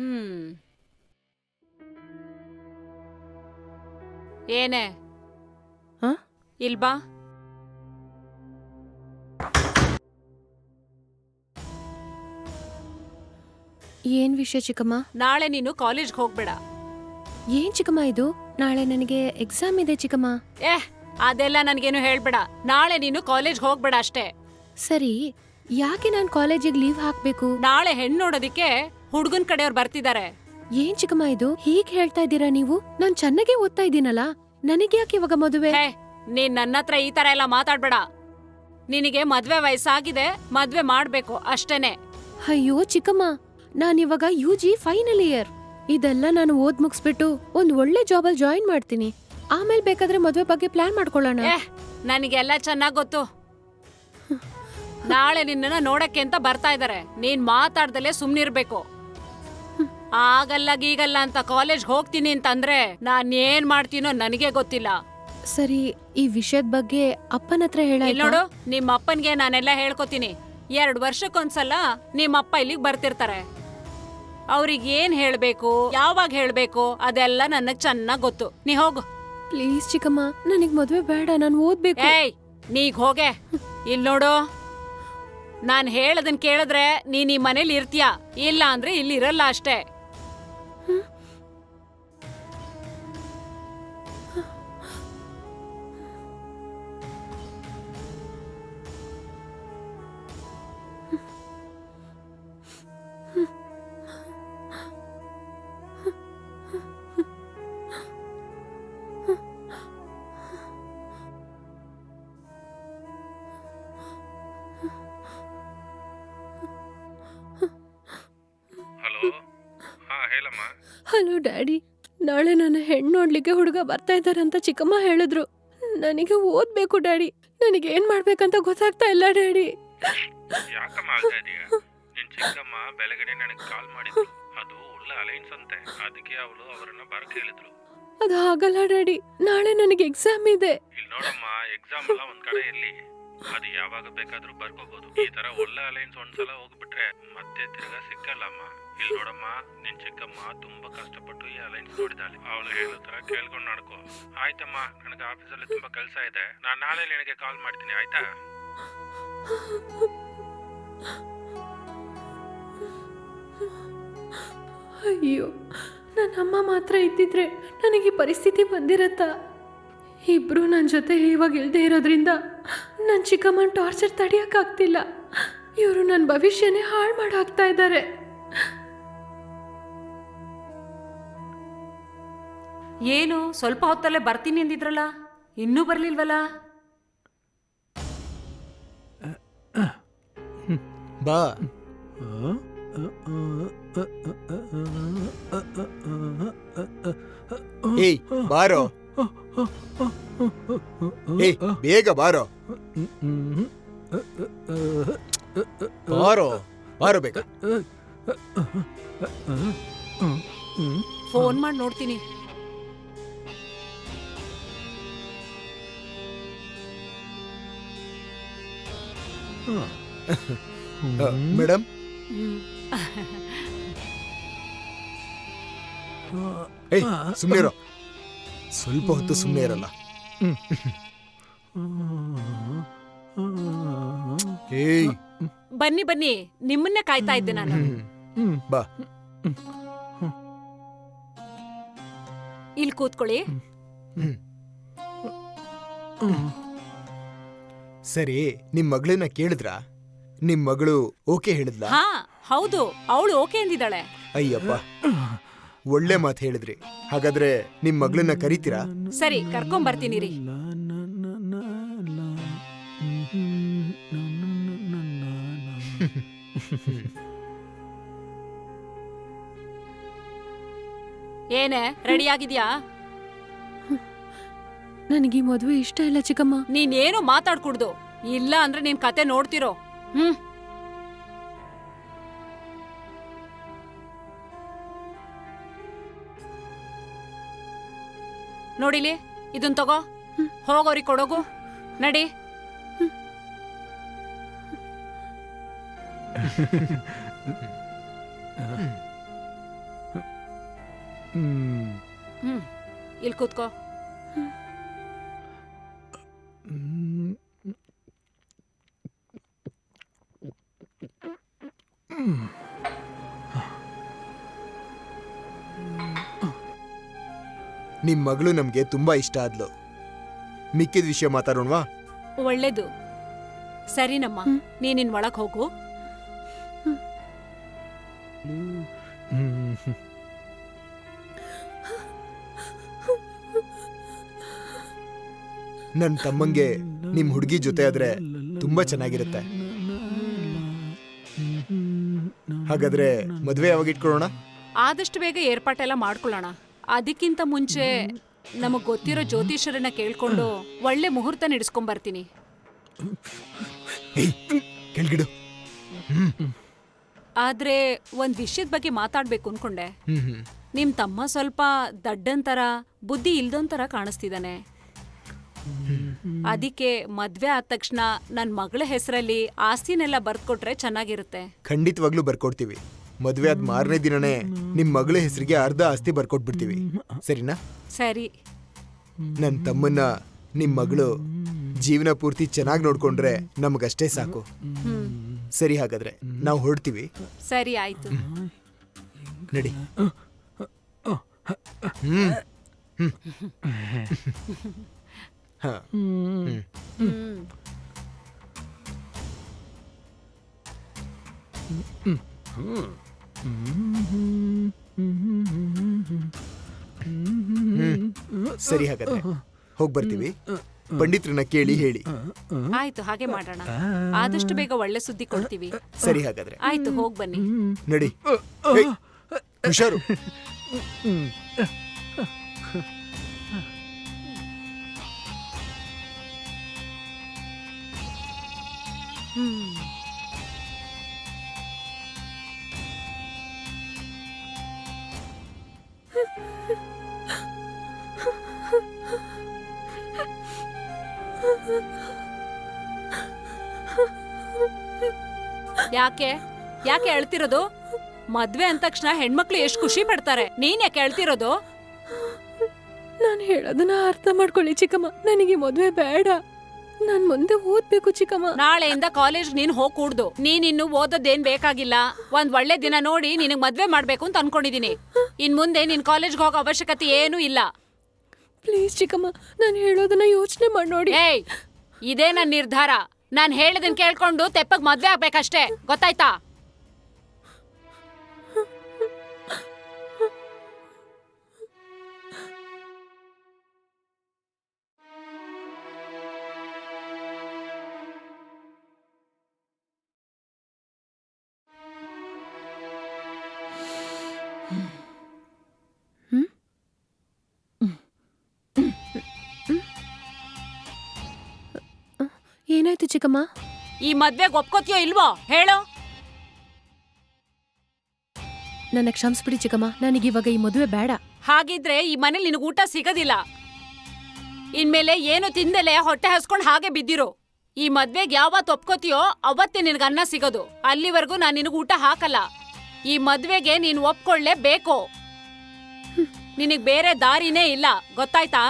ಹ್ಮ್. ಏನೇ? ಏನೇ ಇಲ್ ಇಲ್ಬಾ ಏನ್ ವಿಷಯ ಚಿಕ್ಕಮ್ಮ? ನಾಳೆ ನೀನು ಕಾಲೇಜ್ಗೆ ಹೋಗ್ಬೇಡ. ಏನ್ ಚಿಕ್ಕಮ್ಮ ಇದು? ನಾಳೆ ನನಗೆ ಎಕ್ಸಾಮ್ ಇದೆ ಚಿಕ್ಕಮ್ಮ. ಏಹ್ ಅದೆಲ್ಲ ನನಗೇನು ಹೇಳ್ಬೇಡ. ನಾಳೆ ನೀನು ಕಾಲೇಜ್ಗೆ ಹೋಗ್ಬೇಡ ಅಷ್ಟೇ. ಸರಿ ಯಾಕೆ ನಾನು ಕಾಲೇಜಿಗೆ ಲೀವ್ ಹಾಕ್ಬೇಕು? ನಾಳೆ ಹೆಣ್ಣು ನೋಡೋದಿಕ್ಕೆ ಹುಡ್ಗನ್ ಕಡೆಯವ್ರು ಬರ್ತಿದ್ದಾರೆ. ಏನ್ ಚಿಕ್ಕಮ್ಮ ಇದು? ಹೀಗ್ ಹೇಳ್ತಾ ಇದ್ದೀರಾ ನೀವು? ನಾನ್ ಚೆನ್ನಾಗೇ ಓದ್ತಾ ಇದ್ದೀನಲ್ಲ? ನನಗೆ ಯಾಕೆ ಇವಾಗ ಮದುವೆ? ಹೇ ನೀನ್ ನನ್ನ ಹತ್ರ ಈ ತರ ಎಲ್ಲ ಮಾತಾಡ್ಬೇಡ. ನಿನಗೆ ಮದ್ವೆ ವಯಸ್ಸಾಗಿದೆ ಮದ್ವೆ ಮಾಡ್ಬೇಕು ಅಷ್ಟೇನೆ. ಅಯ್ಯೋ ಚಿಕ್ಕಮ್ಮ ನಾನಿವಾಗ ಇವಾಗ ಯು ಜಿ ಫೈನಲ್ ಇಯರ್ ಇದೆಲ್ಲ ನಾನು ಓದ್ ಮುಗಿಸ್ಬಿಟ್ಟು ಒಂದ್ ಒಳ್ಳೆ ಜಾಬಲ್ ಜಾಯಿನ್ ಮಾಡ್ತೀನಿ. ಆಮೇಲೆ ಬೇಕಾದ್ರೆ ಮದ್ವೆ ಬಗ್ಗೆ ಪ್ಲಾನ್ ಮಾಡ್ಕೊಳ್ಳೋಣ. ಏಹ್ ನನಗೆಲ್ಲ ಚೆನ್ನಾಗ್ ಗೊತ್ತು. ನಾಳೆ ನಿನ್ನನ್ನ ನೋಡಕ್ಕೆ ಅಂತ ಬರ್ತಾ ಇದಾರೆ. ನೀನ್ ಮಾತಾಡ್ದಲ್ಲೇ ಸುಮ್ನಿರ್ಬೇಕು. ಆಗಲ್ಲ ಗೀಗಲ್ಲ ಅಂತ ಕಾಲೇಜ್ ಹೋಗ್ತೀನಿ ಅಂತಂದ್ರೆ ನಾನ್ ಏನ್ ಮಾಡ್ತೀನೋ ನನಗೆ ಗೊತ್ತಿಲ್ಲ. ಸರಿ ಈ ವಿಷಯದ ಬಗ್ಗೆ ಅಪ್ಪನ ಹತ್ರ ಹೇಳ ನೋಡು ನಿಮ್ಮ ಅಪ್ಪನ್ಗೆ ನಾನೆಲ್ಲ ಹೇಳ್ಕೊತೀನಿ. ಎರಡ್ ವರ್ಷಕ್ಕೊಂದ್ಸಲ ನಿಮ್ಮ ಅಪ್ಪ ಇಲ್ಲಿಗೆ ಬರ್ತಿರ್ತಾರೆ. ಅವ್ರಿಗೆ ಏನ್ ಹೇಳ್ಬೇಕು ಯಾವಾಗ ಹೇಳ್ಬೇಕು ಅದೆಲ್ಲ ನನಗ್ ಚೆನ್ನಾಗ್ ಗೊತ್ತು. ನೀ ಹೋಗು. ಪ್ಲೀಸ್ ಚಿಕ್ಕಮ್ಮ ನನಗ್ ಮದ್ವೆ ಬೇಡ ನಾನು ಓದ್ಬೇಕು. ಏಯ್ ನೀಗ್ ಹೋಗೆ. ಇಲ್ ನೋಡು ನಾನ್ ಹೇಳದನ್ ಕೇಳಿದ್ರೆ ನೀನ್ ಈ ಮನೇಲಿ ಇರ್ತೀಯ? ಇಲ್ಲ ಅಂದ್ರೆ ಇಲ್ಲಿ ಇರಲ್ಲ ಅಷ್ಟೇ. ಹಲೋ ಡ್ಯಾಡಿ ನಾಳೆ ನನ್ನ ಹೆಣ್ಣು ನೋಡ್ಲಿಕ್ಕೆ ಹುಡುಗ ಬರ್ತಾ ಇದ್ದಾರೆ ಅಂತ ಚಿಕ್ಕಮ್ಮ ಹೇಳಿದ್ರು. ನನಗೆ ಓದ್ಬೇಕು ಡ್ಯಾಡಿ. ನನಗೆ ಏನ್ ಮಾಡ್ಬೇಕಂತ ಗೊತ್ತಾಗ್ತಾ ಇಲ್ಲ ಡ್ಯಾಡಿ. ಯಾಕಮ್ಮ ಆಗ್ತಾ ಇದೀಯ? ನಿನ್ ಚಿಕ್ಕಮ್ಮ ಬೆಳಗಡೆ ನನಗೆ ಕಾಲ್ ಮಾಡಿದ್ರು ಅದು ಒಳ್ಳೆ ಅಲೈನ್ಸ್ ಅಂತೆ. ಅದಕ್ಕೆ ಅವಳು ಅವರನ್ನ ಬರಕ್ ಹೇಳಿದ್ರು ಅದು ಆಗಲ್ಲ ಡ್ಯಾಡಿ. ನಾಳೆ ನನಗೆ ಎಕ್ಸಾಮ್ ಇದೆ. ಇಲ್ಲಿ ನೋಡಮ್ಮ ಎಕ್ಸಾಮ್ ಎಲ್ಲ ಒಂದ್ ಕಡೆ ಇರ್ಲಿ. ಅದು ಯಾವಾಗ ಬೇಕಾದ್ರೂ ಬರ್ಕೋಬಹುದು ಈ ತರ ಒಳ್ಳೆ ಅಲೈನ್ಸ್ ಒಂದ್ಸಲ ಹೋಗ್ಬಿಟ್ರೆ ಮತ್ತೆ ತಿರ್ಗಾ ಸಿಕ್ಕಲ್ಲಮ್ಮ. ಇಲ್ಲಿ ನೋಡಮ್ಮ, ನಿನ್ ಚಿಕ್ಕಮ್ಮ ತುಂಬಾ ಕಷ್ಟಪಟ್ಟು ಈ ಅಲೈನ್ಸ್ ನೋಡಿದಾಳೆ. ಅವಳು ಹೇಳೋ ತರ ಕೇಳ್ಕೊಂಡು ನಡ್ಕೋ. ಆಯ್ತಮ್ಮ, ನನಗೆ ಆಫೀಸಲ್ಲಿ ತುಂಬಾ ಕೆಲಸ ಇದೆ. ನಾನು ನಾಳೆ ನಿನಗೆ ಕಾಲ್ ಮಾಡ್ತೀನಿ, ಆಯ್ತಾ? ಅಯ್ಯೋ ನನ್ನ ಅಮ್ಮ ಮಾತ್ರ ಇದ್ದಿದ್ರೆ ನನಗೆ ಪರಿಸ್ಥಿತಿ ಬಂದಿರತ್ತಾ? ಇಬ್ರು ನನ್ನ ಜೊತೆ ಇವಾಗ ಇಲ್ದೇ ಇರೋದ್ರಿಂದ ನನ್ನ ಚಿಕ್ಕಮ್ಮನ ಟಾರ್ಚರ್ ತಡೆಯೋಕ್ಕಾಗ್ತಿಲ್ಲ ಇವರು ನನ್ನ ಭವಿಷ್ಯನೇ ಹಾಳು ಮಾಡಾಕ್ತಾ ಇದ್ದಾರೆ ಏನು? ಸ್ವಲ್ಪ ಹೊತ್ತಲ್ಲೇ ಬರ್ತೀನಿ ಅಂದಿದ್ರಲ್ಲ? ಇನ್ನೂ ಬರಲಿಲ್ವಲ್ಲ? ಬಾ. ಏಯ್ ಬಾರೋ. ಏಯ್ ಬೇಗ ಬಾರೋ. ಬಾರೋ ಬಾರೋ ಬೇಗ. ಫೋನ್ ಮಾಡಿ ನೋಡ್ತೀನಿ. ಮೇಡಮ್ ಏಯ್ ಸುಮ್ಮನೆ ಸ್ವಲ್ಪ ಹೊತ್ತು ಸುಮ್ಮನೆ ಇರಲ್ಲ. ಏಯ್. ಬನ್ನಿ ಬನ್ನಿ. ನಿಮ್ಮನ್ನೇ ಕಾಯ್ತಾ ಇದ್ದೆ ನಾನು. ಹ್ಮ್. ಬಾ. ಇಲ್ಲಿ ಕೂತ್ಕೊಳ್ಳಿ. ಸರಿ ನಿಮ್ ಮಗಳನ್ನ ಕೇಳಿದ್ರಾ? ನಿಮ್ ಮಗಳು ಓಕೆ ಹೇಳಿದ್ಲಾ? ಹಾ ಹೌದು ಅವಳು ಓಕೆ ಅಂದಿದ್ದಾಳೆ. ಅಯ್ಯಪ್ಪ ಒಳ್ಳೆ ಮಾತು ಹೇಳಿದ್ರಿ. ಹಾಗಾದ್ರೆ ನಿಮ್ ಮಗಳನ್ನ ಕರಿತೀರಾ? ಸರಿ ಕರ್ಕೊಂಡ್ ಬರ್ತೀನಿ ರೀ. ಏನೇ ರೆಡಿ ಆಗಿದ್ಯಾ? ನನಗೆ ಈ ಮದುವೆ ಇಷ್ಟ ಇಲ್ಲ ಚಿಕ್ಕಮ್ಮ. ನೀನೇನು ಮಾತಾಡ್ಕೂಡ್ದು. ಇಲ್ಲ ಅಂದ್ರೆ ನಿನ್ ಕತೆ ನೋಡ್ತಿರೋ. ಹ್ಮ್. ನೋಡಿಲಿ? ಇದನ್ ತಗೋ. ಹೋಗೋರಿ ಕೊಡೋಗು. ನಡಿ. ಹ್ಮ್. ಹ್ಮ್. ಇಲ್ಲಿ ಕೂತ್ಕೋ. ನಿಮ್ ಮಗಳು ನಮ್ಗೆ ತುಂಬಾ ಇಷ್ಟ ಆದ್ಲು. ಮಿಕ್ಕಿದ ವಿಷಯ ಮಾತಾಡೋಣವಾ? ಒಳ್ಳೇದು. ಸರಿನಮ್ಮ ನೀನಿನ್ ಒಳಗ್ ಹೋಗು. ನನ್ ತಮ್ಮಂಗೆ ನಿಮ್ ಹುಡುಗಿ ಜೊತೆ ಆದ್ರೆ ತುಂಬಾ ಚೆನ್ನಾಗಿರುತ್ತೆ. ಹಾಗಾದ್ರೆ ಮದ್ವೆ ಯಾವಾಗ ಇಟ್ಕೊಳ್ಳೋಣ? ಆದಷ್ಟು ಬೇಗ ಏರ್ಪಾಟೆಲ್ಲ ಮಾಡ್ಕೊಳ್ಳೋಣ. ಅದಕ್ಕಿಂತ ಮುಂಚೆ ನಮಗ್ ಗೊತ್ತಿರೋ ಜ್ಯೋತಿಷರನ್ನ ಕೇಳ್ಕೊಂಡು ಒಳ್ಳೆ ಮುಹೂರ್ತ ಕೆಳ್ಗಿಡು. ಆದ್ರೆ ಒಂದ್ ವಿಷಯದ ಬಗ್ಗೆ ಮಾತಾಡ್ಬೇಕು ಅನ್ಕೊಂಡೆ. ನಿಮ್ ತಮ್ಮ ಸ್ವಲ್ಪ ದಡ್ಡನ್ ತರ ಬುದ್ಧಿ ಇಲ್ದೋನ್ ತರ ಕಾಣಿಸ್ತಿದಾನೆ. ಅದಕ್ಕೆ ಮದ್ವೆ ಆದ ತಕ್ಷಣ ನನ್ ಮಗಳ ಹೆಸರಲ್ಲಿ ಆಸ್ತಿನೆಲ್ಲ ಬರ್ಕೊಟ್ರೆ ಚೆನ್ನಾಗಿರುತ್ತೆ. ಖಂಡಿತವಾಗ್ಲೂ ಬರ್ಕೊಡ್ತೀವಿ. ಮದ್ವೆ ಆದ ಮಾರನೇ ದಿನನೇ ನಿಮ್ ಮಗಳ ಹೆಸರಿಗೆ ಅರ್ಧ ಆಸ್ತಿ ಬರ್ಕೊಟ್ಬಿಡ್ತೀವಿ. ಸರಿನಾ? ಸರಿ. ನನ್ನ ತಮ್ಮನ್ನ ನಿಮ್ ಮಗಳು ಜೀವನ ಪೂರ್ತಿ ಚೆನ್ನಾಗಿ ನೋಡ್ಕೊಂಡ್ರೆ ನಮಗಷ್ಟೇ ಸಾಕು. ಸರಿ ಹಾಗಾದ್ರೆ ನಾವು ಹೊರಡ್ತೀವಿ. ಸರಿ ಆಯ್ತು. ನಡಿ. ಹ್ಮ್. ಹ್ಮ್. ಹ. ಹ್ಮ್. ಹ್ಮ್. ಸರಿ ಹಾಗಾದ್ರೆ ಹೋಗಿ ಬರ್ತೀವಿ. ಪಂಡಿತ್ರನ್ನ ಕೇಳಿ ಹೇಳಿ. ಆಯ್ತು ಹಾಗೆ ಮಾಡೋಣ. ಆದಷ್ಟು ಬೇಗ ಒಳ್ಳೆ ಸುದ್ದಿ ಕೊಡ್ತೀವಿ. ಸರಿ ಹಾಗಾದ್ರೆ. ಆಯ್ತು ಹೋಗಿ ಬನ್ನಿ. ನಡಿ. ಹುಷಾರು. ಹ್ಮ್. ಯಾಕೆ? ಯಾಕೆ ಹೇಳ್ತಿರೋದು ಮದ್ವೆ ಅಂದ ತಕ್ಷಣ ಹೆಣ್ಮಕ್ಳು ಎಷ್ಟು ಖುಷಿ ಪಡ್ತಾರೆ? ನೀನ್ ಯಾಕೆ ಹೇಳ್ತಿರೋದು ನಾನು ಹೇಳೋದನ್ನ ಅರ್ಥ ಮಾಡ್ಕೊಳ್ಳಿ ಚಿಕ್ಕಮ್ಮ. ನನಗೆ ಮದುವೆ ಬೇಡ. ನಾನು ಮುಂದೆ ಓದ್ಬೇಕು ಚಿಕ್ಕಮ್ಮ. ನಾಳೆಯಿಂದ ಕಾಲೇಜ್ ನೀನ್ ಹೋಗ್ ಕೂಡ್ದು ನೀನ್ ಇನ್ನು ಓದೋದೇನ್ ಬೇಕಾಗಿಲ್ಲ. ಒಂದ್ ಒಳ್ಳೆ ದಿನ ನೋಡಿ ನಿನಗ್ ಮದ್ವೆ ಮಾಡ್ಬೇಕು ಅಂತ ಅನ್ಕೊಂಡಿದೀನಿ. ಇನ್ ಮುಂದೆ ನಿನ್ ಕಾಲೇಜ್ಗೆ ಹೋಗೋ ಅವಶ್ಯಕತೆ ಏನೂ ಇಲ್ಲ. ಪ್ಲೀಸ್ ಚಿಕ್ಕಮ್ಮ ನಾನು ಹೇಳೋದನ್ನ ಯೋಚನೆ ಮಾಡಿ ನೋಡಿ. ಏಯ್ ಇದೇ ನನ್ ನಿರ್ಧಾರ. ನಾನ್ ಹೇಳಿದನ್ ಕೇಳ್ಕೊಂಡು ತೆಪ್ಪಗ್ ಮದ್ವೆ ಆಗ್ಬೇಕಷ್ಟೇ. ಗೊತ್ತಾಯ್ತಾ? ಏನಾಯ್ತು ಚಿಕ್ಕಮ್ಮ? ಈ ಮದ್ವೆಗೆ ಒಪ್ಕೋತಿಯೋ ಇಲ್ವೋ? ಹೇಳು. ನನ್ನ ಕ್ಷಮಿಸ್ಬಿಡಿ ಚಿಕ್ಕಮ್ಮ ನನಗೆ ಇವಾಗ ಈ ಮದುವೆ ಬೇಡ. ಹಾಗಿದ್ರೆ ಈ ಮನೇಲಿ ನಿನಗೆ ಊಟ ಸಿಗೋದಿಲ್ಲ. ಇನ್ಮೇಲೆ ಏನು ತಿಂದಲೆ ಹೊಟ್ಟೆ ಹಸ್ಕೊಂಡು ಹಾಗೆ ಬಿದ್ದಿರು. ಈ ಮದ್ವೆಗೆ ಯಾವತ್ತು ಒಪ್ಕೋತಿಯೋ ಅವತ್ತೇ ನಿನಗೆ ಅನ್ನ ಸಿಗೋದು. ಅಲ್ಲಿವರೆಗೂ ನಾನು ನಿನಗೆ ಊಟ ಹಾಕಲ್ಲ. ಈ ಮದ್ವೆಗೆ ನೀನ್ ಒಪ್ಕೊಳ್ಳೇಬೇಕು. ನಿನಗ್ ಬೇರೆ ದಾರಿನೇ ಇಲ್ಲ ಗೊತ್ತಾಯ್ತಾ?